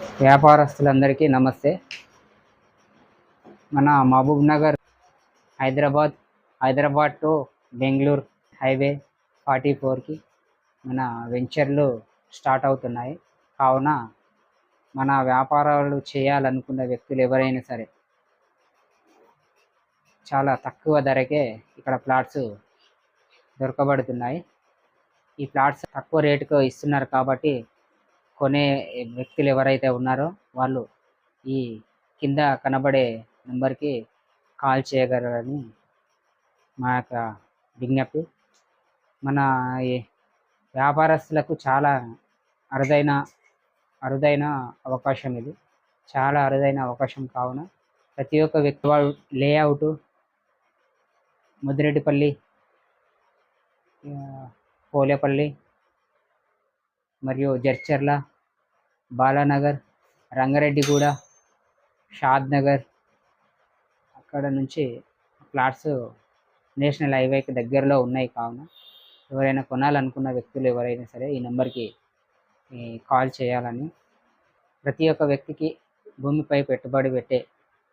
వ్యాపారస్తులందరికీ నమస్తే. మన Mahbubnagar Hyderabad Hyderabad to Bengaluru highway forty ఫోర్కి మన వెంచర్లు స్టార్ట్ అవుతున్నాయి. కావున మన వ్యాపారాలు చేయాలనుకున్న వ్యక్తులు ఎవరైనా సరే చాలా తక్కువ ధరకే ఇక్కడ ప్లాట్స్ దొరకబడుతున్నాయి. ఈ ప్లాట్స్ తక్కువ రేటుకు ఇస్తున్నారు కాబట్టి కొనే వ్యక్తులు ఎవరైతే ఉన్నారో వాళ్ళు ఈ కింద కనబడే నెంబర్కి కాల్ చేయగలరని మా యొక్క విజ్ఞప్తి. మన ఈ వ్యాపారస్తులకు చాలా అరుదైన అరుదైన అవకాశం ఇది. చాలా అరుదైన అవకాశం కావున ప్రతి ఒక్క వ్యక్తి వాళ్ళు లేఅవుట్ ముదిరెడ్డిపల్లి పోలేపల్లి మరియు జర్చర్ల బాలానగర్ రంగారెడ్డిగూడ షాద్ నగర్ అక్కడ నుంచి ఫ్లాట్స్ నేషనల్ హైవేకి దగ్గరలో ఉన్నాయి కావున ఎవరైనా కొనాలనుకున్న వ్యక్తులు ఎవరైనా సరే ఈ నెంబర్కి కాల్ చేయాలని. ప్రతి ఒక్క వ్యక్తికి భూమిపై పెట్టుబడి పెట్టే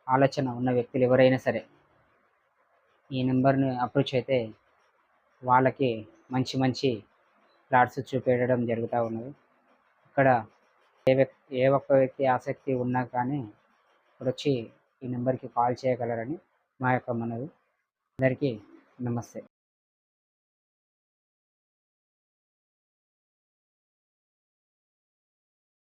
ఆలోచన ఉన్న వ్యక్తులు ఎవరైనా సరే ఈ నెంబర్ని అప్రోచ్ అయితే వాళ్ళకి మంచి మంచి ప్లాట్స్ చూపెట్టడం జరుగుతూ ఉన్నది. ఇక్కడ ఏ వ్యక్తి ఏ ఒక్క వ్యక్తి ఆసక్తి ఉన్నా కానీ ఇప్పుడు వచ్చి ఈ నెంబర్కి కాల్ చేయగలరని మా యొక్క మనవి. అందరికీ నమస్తే.